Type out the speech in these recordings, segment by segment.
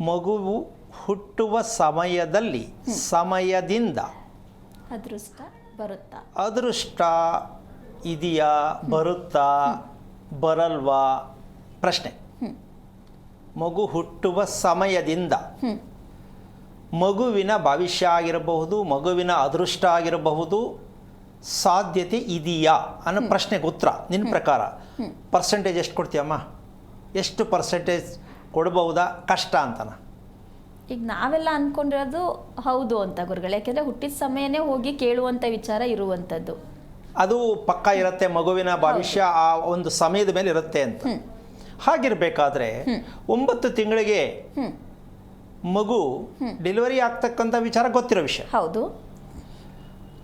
ಮಗುವು ಹುಟ್ಟುವ ಸಮಯದಲ್ಲಿ ಸಮಯದಿಂದ ಅದೃಷ್ಟ ಬರುತ್ತಾ? ಅದೃಷ್ಟ ಇದೆಯಾ ಬರುತ್ತಾ ಬರಲ್ವಾ? ಪ್ರಶ್ನೆ. ಮಗು ಹುಟ್ಟುವ ಸಮಯದಿಂದ ಮಗುವಿನ ಭವಿಷ್ಯ ಆಗಿರಬಹುದು ಮಗುವಿನ ಅದೃಷ್ಟ ಆಗಿರಬಹುದು ಸಾಧ್ಯತೆ ಇದೆಯಾ ಅನ್ನೋ ಪ್ರಶ್ನೆಗೆ ಉತ್ತರ. ನಿನ್ನ ಪ್ರಕಾರ. ಪರ್ಸೆಂಟೇಜ್ ಎಷ್ಟು ಕೊಡ್ತೀಯಮ್ಮ? ಎಷ್ಟು ಪರ್ಸೆಂಟೇಜ್? ಕೊಡ್ಬಹುದಾ? ಕಷ್ಟ ಅಂತನ. ಈಗ ನಾವೆಲ್ಲ ಅನ್ಕೊಂಡಿರೋದು ಹೌದು ಅಂತ ಗುರುಗಳು. ಯಾಕೆಂದ್ರೆ ಹುಟ್ಟಿದ ಸಮಯನೇ ಹೋಗಿ ಕೇಳುವಂತ ವಿಚಾರ ಇರುವಂಥದ್ದು. ಅದು ಪಕ್ಕ ಇರುತ್ತೆ ಮಗುವಿನ ಭವಿಷ್ಯ ಆ ಒಂದು ಸಮಯದ ಮೇಲೆ ಇರುತ್ತೆ ಅಂತ. ಹಾಗಿರ್ಬೇಕಾದ್ರೆ ಒಂಬತ್ತು ತಿಂಗಳಿಗೆ ಮಗು ಡೆಲಿವರಿ ಆಗ್ತಕ್ಕಂಥ ವಿಚಾರ ಗೊತ್ತಿರೋ ವಿಷಯ. ಹೌದು.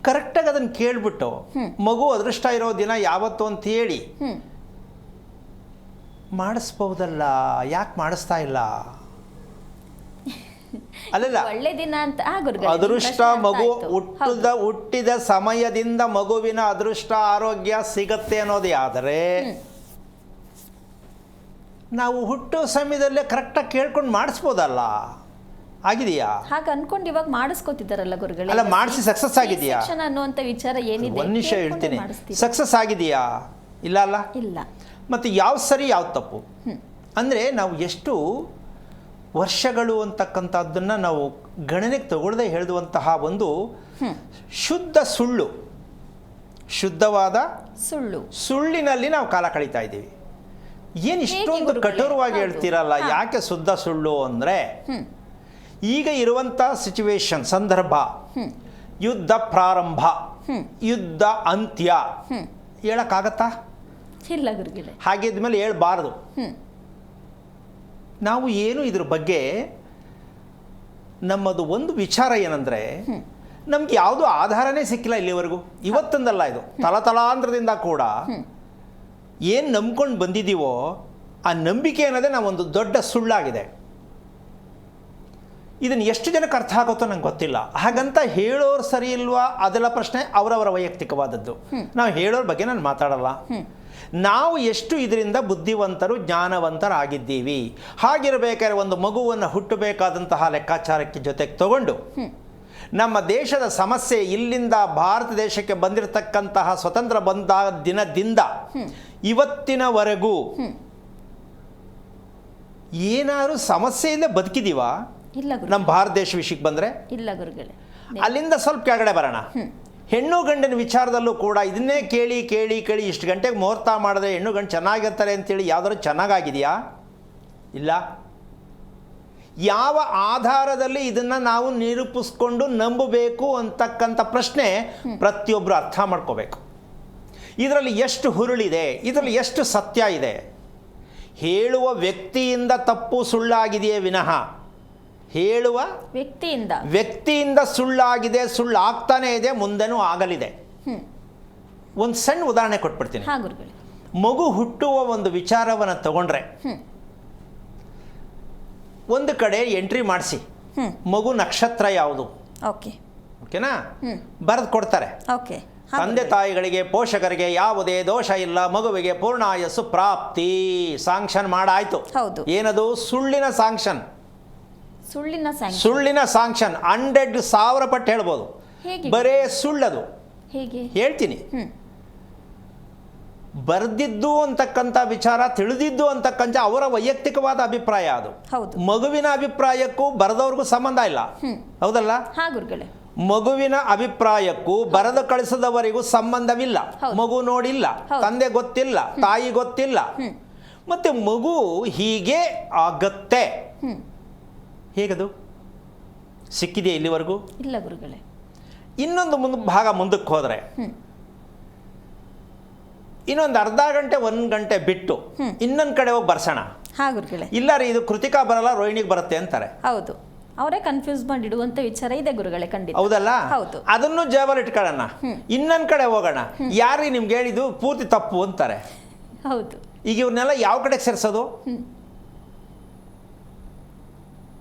ಕರೆಕ್ಟಾಗಿ ಅದನ್ನು ಕೇಳ್ಬಿಟ್ಟು ಮಗು ಅದೃಷ್ಟ ಇರೋ ದಿನ ಯಾವತ್ತು ಅಂತ ಹೇಳಿ ಹ್ಮ್ ಮಾಡಿಸ್ಬಹುದಲ್ಲ? ಯಾಕೆ ಮಾಡಿಸ್ತಾ ಇಲ್ಲ? ಅಲ್ಲಲ್ಲ. ಒಳ್ಳೆ ದಿನ ಅಂತ ಅದೃಷ್ಟ ಮಗು ಹುಟ್ಟದ ಹುಟ್ಟಿದ ಸಮಯದಿಂದ ಮಗುವಿನ ಅದೃಷ್ಟ ಆರೋಗ್ಯ ಸಿಗತ್ತೆ ಅನ್ನೋದೇ ಆದರೆ ನಾವು ಹುಟ್ಟೋ ಸಮಯದಲ್ಲೇ ಕರೆಕ್ಟಾಗಿ ಕೇಳ್ಕೊಂಡು ಮಾಡಿಸ್ಬೋದಲ್ಲ? ಆಗಿದೆಯಾ? ಹಾಗ ಅನ್ಕೊಂಡು ಇವಾಗ ಮಾಡಿಸ್ಕೋತಿದ್ದಾರಲ್ಲ ಗುರುಗಳು. ಅಲ್ಲ ಮಾಡಿಸಿ ಸಕ್ಸಸ್ ಆಗಿದೆಯಾ? ಅನ್ನುವಂತ ವಿಚಾರ ಏನಿದೆ? ಒಂದು ನಿಮಿಷ ಹೇಳ್ತೀನಿ. ಸಕ್ಸಸ್ ಆಗಿದೆಯಾ? ಇಲ್ಲ ಅಲ್ಲ? ಇಲ್ಲ. ಮತ್ತು ಯಾವ ಸರಿ ಯಾವ ತಪ್ಪು? ಅಂದರೆ ನಾವು ಎಷ್ಟು ವರ್ಷಗಳು ಅಂತಕ್ಕಂಥದ್ದನ್ನು ನಾವು ಗಣನೆಗೆ ತಗೊಳ್ಳದೆ ಹೇಳಿದುವಂತಹ ಒಂದು ಶುದ್ಧ ಸುಳ್ಳು. ಶುದ್ಧವಾದ ಸುಳ್ಳು. ಸುಳ್ಳಿನಲ್ಲಿ ನಾವು ಕಾಲ ಕಳೀತಾ ಇದ್ದೀವಿ. ಏನು ಇಷ್ಟೊಂದು? ಕಠೋರವಾಗಿ. ಹೇಳ್ತೀರಲ್ಲ ಯಾಕೆ ಶುದ್ಧ ಸುಳ್ಳು ಅಂದರೆ ಈಗ ಇರುವಂಥ ಸಿಚುವೇಶನ್ ಸಂದರ್ಭ ಯುದ್ಧ ಪ್ರಾರಂಭ ಯುದ್ಧ ಅಂತ್ಯ ಹೇಳಕ್ಕಾಗತ್ತಾ? ಇಲ್ಲ ಗುರುಗಳೇ ಹಾಗಿದ್ಮೇಲೆ ಹೇಳ್ಬಾರ್ದು. ನಾವು ಏನು ಇದ್ರ ಬಗ್ಗೆ ನಮ್ಮದು ಒಂದು ವಿಚಾರ ಏನಂದರೆ ನಮ್ಗೆ ಯಾವುದು ಆಧಾರನೇ ಸಿಕ್ಕಿಲ್ಲ ಇಲ್ಲಿವರೆಗೂ. ಇವತ್ತೊಂದಲ್ಲ ಇದು. ತಲತಲಾಂತ್ರದಿಂದ ಕೂಡ ಏನು ನಂಬ್ಕೊಂಡು ಬಂದಿದ್ದೀವೋ ಆ ನಂಬಿಕೆ ಅನ್ನೋದೇ ಒಂದು ದೊಡ್ಡ ಸುಳ್ಳಾಗಿದೆ. ಇದನ್ನು ಎಷ್ಟು ಜನಕ್ಕೆ ಅರ್ಥ ಆಗುತ್ತೋ ನಂಗೆ ಗೊತ್ತಿಲ್ಲ. ಹಾಗಂತ ಹೇಳೋರು ಸರಿ ಇಲ್ವಾ ಅದೆಲ್ಲ ಪ್ರಶ್ನೆ ಅವರವರ ವೈಯಕ್ತಿಕವಾದದ್ದು. ನಾವು ಹೇಳೋರ ಬಗ್ಗೆ ನಾನು ಮಾತಾಡಲ್ಲ. ನಾವು ಎಷ್ಟು ಇದರಿಂದ ಬುದ್ಧಿವಂತರು ಜ್ಞಾನವಂತರಾಗಿದ್ದೀವಿ? ಹಾಗಿರಬೇಕಾದ್ರೆ ಒಂದು ಮಗುವನ್ನು ಹುಟ್ಟಬೇಕಾದಂತಹ ಲೆಕ್ಕಾಚಾರಕ್ಕೆ ಜೊತೆಗೆ ತಗೊಂಡು ನಮ್ಮ ದೇಶದ ಸಮಸ್ಯೆ ಇಲ್ಲಿಂದ ಭಾರತ ದೇಶಕ್ಕೆ ಬಂದಿರತಕ್ಕಂತಹ ಸ್ವತಂತ್ರ ಬಂದ ದಿನದಿಂದ ಇವತ್ತಿನವರೆಗೂ ಏನಾದ್ರು ಸಮಸ್ಯೆಯಿಂದ ಬದುಕಿದೀವಾ? ಇಲ್ಲ ಗುರು. ನಮ್ಮ ಭಾರತ ದೇಶ ವಿಷಯಕ್ಕೆ ಬಂದರೆ? ಇಲ್ಲ ಗುರುಗಳೇ. ಅಲ್ಲಿಂದ ಸ್ವಲ್ಪ ಕೆಳಗಡೆ ಬರೋಣ. ಹೆಣ್ಣು ಗಂಡಿನ ವಿಚಾರದಲ್ಲೂ ಕೂಡ ಇದನ್ನೇ ಕೇಳಿ ಕೇಳಿ ಕೇಳಿ ಇಷ್ಟು ಗಂಟೆಗೆ ಮುಹೂರ್ತ ಮಾಡಿದ್ರೆ ಹೆಣ್ಣು ಗಂಡು ಚೆನ್ನಾಗಿರ್ತಾರೆ ಅಂತೇಳಿ ಯಾವುದಾದ್ರು ಚೆನ್ನಾಗಾಗಿದೆಯಾ? ಇಲ್ಲ. ಯಾವ ಆಧಾರದಲ್ಲಿ ಇದನ್ನು ನಾವು ನಿರೂಪಿಸ್ಕೊಂಡು ನಂಬಬೇಕು ಅಂತಕ್ಕಂಥ ಪ್ರಶ್ನೆ ಪ್ರತಿಯೊಬ್ಬರು ಅರ್ಥ ಮಾಡ್ಕೋಬೇಕು. ಇದರಲ್ಲಿ ಎಷ್ಟು ಹುರುಳಿದೆ ಇದರಲ್ಲಿ ಎಷ್ಟು ಸತ್ಯ ಇದೆ? ಹೇಳುವ ವ್ಯಕ್ತಿಯಿಂದ ತಪ್ಪು ಸುಳ್ಳಾಗಿದೆಯೇ ವಿನಃ? ಹೇಳುವ ವ್ಯಕ್ತಿಯಿಂದ. ವ್ಯಕ್ತಿಯಿಂದ ಸುಳ್ಳಾಗಿದೆ ಸುಳ್ಳು ಆಗ್ತಾನೇ ಇದೆ ಮುಂದೆನೂ ಆಗಲಿದೆ. ಒಂದು ಸಣ್ಣ ಉದಾಹರಣೆ ಕೊಟ್ಬಿಡ್ತೀನಿ. ಹಾ ಗುರುಗಳೇ. ಮಗು ಹುಟ್ಟುವ ಒಂದು ವಿಚಾರವನ್ನು ತಗೊಂಡ್ರೆ ಒಂದು ಕಡೆ ಎಂಟ್ರಿ ಮಾಡಿಸಿ. ಹ್ಮ್. ಮಗು ನಕ್ಷತ್ರ ಯಾವುದು? ಓಕೆ. ಓಕೆನಾ? ಬರೆದು ಕೊಡ್ತಾರೆ. ಓಕೆ. ತಂದೆ ತಾಯಿಗಳಿಗೆ ಪೋಷಕರಿಗೆ ಯಾವುದೇ ದೋಷ ಇಲ್ಲ ಮಗುವಿಗೆ ಪೂರ್ಣಾಯಸ್ಸು ಪ್ರಾಪ್ತಿ. ಸಾಂಕ್ಷನ್ ಮಾಡಾಯ್ತು. ಹೌದು. ಏನದು? ಸುಳ್ಳಿನ ಸಾಂಕ್ಷನ್. ಸುಳ್ಳಿನ ಸುಳ್ಳಿನ ಸಾಂಕ್ಷನ್ ಹಂಡ್ರೆಡ್ ಸಾವಿರ ಪಟ್ಟು ಹೇಳ್ಬೋದು? ಬರೇ ಸುಳ್ಳದು. ಹೇಗೆ? ಹೇಳ್ತೀನಿ. ಬರೆದಿದ್ದು ಅಂತಕ್ಕಂಥ ವಿಚಾರ ತಿಳಿದಿದ್ದು ಅಂತಕ್ಕಂಥ ಅವರ ವೈಯಕ್ತಿಕವಾದ ಅಭಿಪ್ರಾಯ ಅದು. ಹೌದು. ಮಗುವಿನ ಅಭಿಪ್ರಾಯಕ್ಕೂ ಬರೆದವ್ರಿಗೂ ಸಂಬಂಧ ಇಲ್ಲ. ಹೌದಲ್ಲ? ಮಗುವಿನ ಅಭಿಪ್ರಾಯಕ್ಕೂ ಬರೆದು ಕಳಿಸದವರಿಗೂ ಸಂಬಂಧವಿಲ್ಲ. ಮಗು ನೋಡಿಲ್ಲ. ತಂದೆ ಗೊತ್ತಿಲ್ಲ. ತಾಯಿ ಗೊತ್ತಿಲ್ಲ. ಮತ್ತೆ ಮಗು ಹೀಗೆ ಆಗತ್ತೆ. ಹೇಗದು? ಸಿಕ್ಕಿದೆಯಾ ಇಲ್ಲಿವರೆಗೂ? ಇಲ್ಲ ಗುರುಗಳೇ. ಇನ್ನೊಂದು ಮುಂದೆ ಭಾಗ ಮುಂದಕ್ಕೆ ಹೋದರೆ. ಇನ್ನೊಂದು ಅರ್ಧ ಗಂಟೆ ಒಂದು ಗಂಟೆ ಬಿಟ್ಟು ಇನ್ನೊಂದು ಕಡೆ ಹೋಗಿ ಬರ್ಸೋಣ. ಹಾ ಗುರುಗಳೇ. ಇಲ್ಲ ರೀ ಇದು ಕೃತಿಕಾ ಬರಲ್ಲ ರೋಹಿಣಿಗೆ ಬರುತ್ತೆ ಅಂತಾರೆ. ಹೌದು. ಅವರೇ ಕನ್ಫ್ಯೂಸ್ ಮಾಡಿ ಇಡುವಂತ ವಿಚಾರ ಇದೆ ಗುರುಗಳೇ ಖಂಡಿತ. ಹೌದಲ್ಲ? ಹೌದು. ಅದನ್ನು ಜೇಬಲ್ಲಿ ಇಟ್ಕೊಳ್ಳೋಣ. ಇನ್ನೊಂದು ಕಡೆ ಹೋಗೋಣ. ಯಾರೀ ನಿಮ್ಗೆ ಹೇಳಿದ್ದು? ಪೂರ್ತಿ ತಪ್ಪು ಅಂತಾರೆ. ಹೌದು. ಈಗ ಇವ್ರನ್ನೆಲ್ಲ ಯಾವ ಕಡೆಗೆ ಸೇರಿಸೋದು.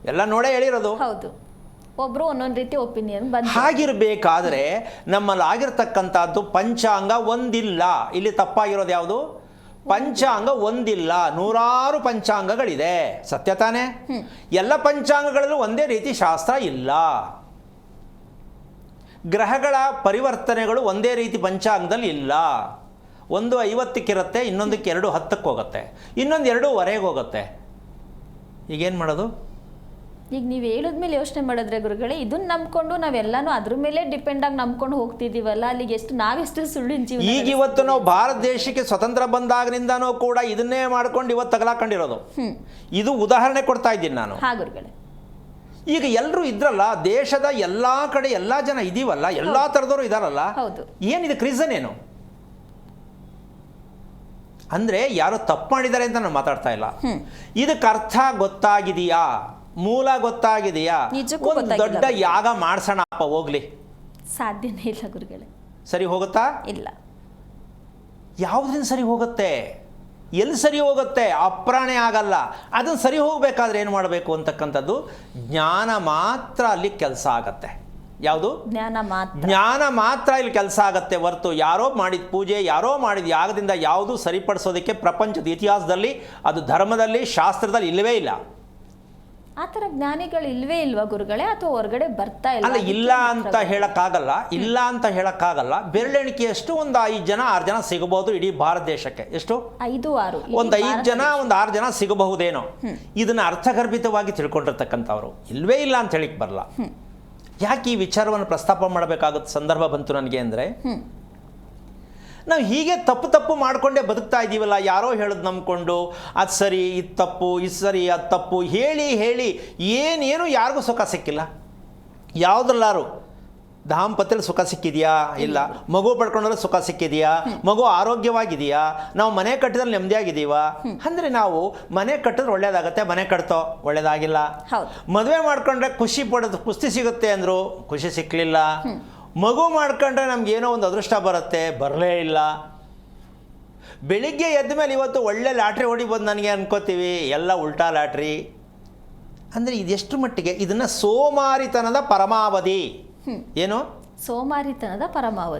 ಎಲ್ಲ ನೋಡೇ ಹೇಳಿರೋದು. ಹೌದು. ಒಬ್ರು ಒಂದೊಂದು ರೀತಿ ಒಪಿನಿಯನ್ ಬಂದು ಹಾಗಿರ್ಬೇಕಾದ್ರೆ ನಮ್ಮಲ್ಲಿ ಆಗಿರ್ತಕ್ಕಂಥದ್ದು ಪಂಚಾಂಗ ಒಂದಿಲ್ಲ. ಇಲ್ಲಿ ತಪ್ಪಾಗಿರೋದು ಯಾವುದು? ಪಂಚಾಂಗ ಒಂದಿಲ್ಲ. ನೂರಾರು ಪಂಚಾಂಗಗಳಿದೆ. ಸತ್ಯ ತಾನೇ? ಎಲ್ಲ ಪಂಚಾಂಗಗಳಲ್ಲೂ ಒಂದೇ ರೀತಿ ಶಾಸ್ತ್ರ ಇಲ್ಲ. ಗ್ರಹಗಳ ಪರಿವರ್ತನೆಗಳು ಒಂದೇ ರೀತಿ ಪಂಚಾಂಗದಲ್ಲಿ ಇಲ್ಲ. ಒಂದು ಐವತ್ತಕ್ಕಿರುತ್ತೆ ಇನ್ನೊಂದಕ್ಕೆ ಎರಡು ಹತ್ತಕ್ಕೆ ಹೋಗುತ್ತೆ ಇನ್ನೊಂದು ಎರಡೂವರೆಗೆ ಹೋಗುತ್ತೆ ಈಗೇನು ಮಾಡೋದು? ಈಗ ನೀವು ಹೇಳಿದ್ಮೇಲೆ ಯೋಚನೆ ಮಾಡಿದ್ರೆ ಗುರುಗಳೇ ಇದನ್ನ ನಂಬ್ಕೊಂಡು ನಾವೆಲ್ಲಾನು ಅದ್ರ ಮೇಲೆ ಡಿಪೆಂಡ್ ಆಗಿ ನಂಬ್ಕೊಂಡು ಹೋಗ್ತಿದೀವಲ್ಲ ಅಲ್ಲಿಗೆ ಎಷ್ಟು ನಾವೆಷ್ಟು ಸುಳ್ಳಿನ ಜೀವನ ಈಗ ಇವತ್ತು ನಾವು ಭಾರತ ದೇಶಕ್ಕೆ ಸ್ವತಂತ್ರ ಬಂದಾಗಿನಿಂದನೂ ಕೂಡ ಇದನ್ನೇ ಮಾಡ್ಕೊಂಡು ಇವತ್ತು ತಗಲಾಕೊಂಡಿರೋದು ಇದು ಉದಾಹರಣೆ ಕೊಡ್ತಾ ಇದ್ದೀನಿ ನಾನು. ಹಾ ಗುರುಗಳೇ. ಈಗ ಎಲ್ಲರೂ ಇದ್ರಲ್ಲ ದೇಶದ ಎಲ್ಲಾ ಕಡೆ ಎಲ್ಲಾ ಜನ ಇದೀವಲ್ಲ ಎಲ್ಲಾ ತರದವರು ಇದಾರಲ್ಲ ಹೌದು. ಏನು ಇದಕ್ಕೆ ರೀಸನ್ ಏನು? ಅಂದ್ರೆ ಯಾರು ತಪ್ಪು ಮಾಡಿದ್ದಾರೆ ಅಂತ ನಾನು ಮಾತಾಡ್ತಾ ಇಲ್ಲ. ಇದಕ್ಕೆ ಅರ್ಥ ಗೊತ್ತಾಗಿದೆಯಾ? ಮೂಲ ಗೊತ್ತಾಗಿದೆಯಾ? ಒಂದು ದೊಡ್ಡ ಯಾಗ ಮಾಡ್ಸೋಣಪ್ಪ ಹೋಗ್ಲಿ. ಸಾಧ್ಯನೇ ಇಲ್ಲ ಗುರುಗಳೇ. ಸರಿ ಹೋಗುತ್ತಾ? ಇಲ್ಲ. ಯಾವುದರಿಂದ ಸರಿ ಹೋಗುತ್ತೆ? ಎಲ್ಲಿ ಸರಿ ಹೋಗುತ್ತೆ? ಅಪ್ರಾಣೆ ಆಗಲ್ಲ. ಅದನ್ನು ಸರಿ ಹೋಗಬೇಕಾದ್ರೆ ಏನು ಮಾಡಬೇಕು ಅಂತಕ್ಕಂಥದ್ದು? ಜ್ಞಾನ ಮಾತ್ರ ಅಲ್ಲಿ ಕೆಲಸ ಆಗತ್ತೆ. ಯಾವುದು? ಜ್ಞಾನ ಮಾತ್ರ. ಜ್ಞಾನ ಮಾತ್ರ ಇಲ್ಲಿ ಕೆಲಸ ಆಗತ್ತೆ ಹೊರತು ಯಾರೋ ಮಾಡಿದ ಪೂಜೆ ಯಾರೋ ಮಾಡಿದ ಯಾಗದಿಂದ ಯಾವುದು ಸರಿಪಡಿಸೋದಕ್ಕೆ ಪ್ರಪಂಚದ ಇತಿಹಾಸದಲ್ಲಿ ಅದು ಧರ್ಮದಲ್ಲಿ ಶಾಸ್ತ್ರದಲ್ಲಿ ಇಲ್ಲವೇ ಇಲ್ಲ. ಆ ಥರ ಜ್ಞಾನಿಗಳು ಇಲ್ವೇ ಇಲ್ವಾ ಗುರುಗಳೇ? ಅಥವಾ ಹೊರಗಡೆ ಬರ್ತಾ ಇಲ್ಲ ಅಲ್ಲ ಇಲ್ಲ ಅಂತ ಹೇಳಕ್ಕಾಗಲ್ಲ ಇಲ್ಲ ಅಂತ ಹೇಳಕ್ಕಾಗಲ್ಲ. ಬೆರಳೆಣಿಕೆಯಷ್ಟು ಒಂದು ಐದು ಜನ ಆರು ಜನ ಸಿಗಬಹುದು ಇಡೀ ಭಾರತ ದೇಶಕ್ಕೆ. ಎಷ್ಟು? ಐದು ಆರು. ಒಂದು ಐದು ಜನ ಒಂದು ಆರು ಜನ ಸಿಗಬಹುದೇನೋ? ಇದನ್ನ ಅರ್ಥಗರ್ಭಿತವಾಗಿ ತಿಳ್ಕೊಂಡಿರ್ತಕ್ಕಂಥವ್ರು. ಇಲ್ವೇ ಇಲ್ಲ ಅಂತ ಹೇಳಿಕ್ ಬರಲ್ಲ ಯಾಕೆ ಈ ವಿಚಾರವನ್ನು ಪ್ರಸ್ತಾಪ ಮಾಡಬೇಕಾಗುತ್ತೆ ಸಂದರ್ಭ ಬಂತು ನನಗೆ ಅಂದರೆ ನಾವು ಹೀಗೆ ತಪ್ಪು ತಪ್ಪು ಮಾಡಿಕೊಂಡೇ ಬದುಕ್ತಾ ಇದ್ದೀವಲ್ಲ ಯಾರೋ ಹೇಳೋದು ನಂಬ್ಕೊಂಡು ಅದು ಸರಿ ಇದು ತಪ್ಪು ಇದು ಸರಿ ಅದು ತಪ್ಪು ಹೇಳಿ ಹೇಳಿ ಏನೇನು ಯಾರಿಗೂ ಸುಖ ಸಿಕ್ಕಿಲ್ಲ. ಯಾವುದ್ರಲ್ಲಾರು ದಾಂಪತ್ಯದಲ್ಲಿ ಸುಖ ಸಿಕ್ಕಿದೆಯಾ? ಇಲ್ಲ. ಮಗು ಪಡ್ಕೊಂಡ್ರೆ ಸುಖ ಸಿಕ್ಕಿದೆಯಾ? ಮಗು ಆರೋಗ್ಯವಾಗಿದೆಯಾ? ನಾವು ಮನೆ ಕಟ್ಟಿದ್ರೆ ನೆಮ್ಮದಿಯಾಗಿದ್ದೀವಾ? ಅಂದರೆ ನಾವು ಮನೆ ಕಟ್ಟಿದ್ರೆ ಒಳ್ಳೇದಾಗತ್ತೆ ಮನೆ ಕಟ್ತೋ ಒಳ್ಳೇದಾಗಿಲ್ಲ. ಮದುವೆ ಮಾಡ್ಕೊಂಡ್ರೆ ಖುಷಿ ಪಡೋದು ಖುಷಿ ಸಿಗುತ್ತೆ ಅಂದರು ಖುಷಿ ಸಿಕ್ಕಲಿಲ್ಲ ಮಗು ಮಾಡ್ಕೊಂಡ್ರೆ ನಮ್ಗೆ ಏನೋ ಒಂದು ಅದೃಷ್ಟ ಬರುತ್ತೆ ಬರಲೇ ಇಲ್ಲ. ಬೆಳಿಗ್ಗೆ ಎದ್ದ ಮೇಲೆ ಇವತ್ತು ಒಳ್ಳೆ ಲಾಟ್ರಿ ಹೊಡಿಬೋದು ನನಗೆ ಅನ್ಕೋತೀವಿ ಎಲ್ಲ ಉಲ್ಟಾ ಲಾಟ್ರಿ. ಅಂದರೆ ಇದೆಷ್ಟು ಮಟ್ಟಿಗೆ? ಇದನ್ನು ಸೋಮಾರಿತನದ ಪರಮಾವಧಿ. ಏನು? ಸೋಮಾರಿತನದ ಪರಮಾವಧಿ.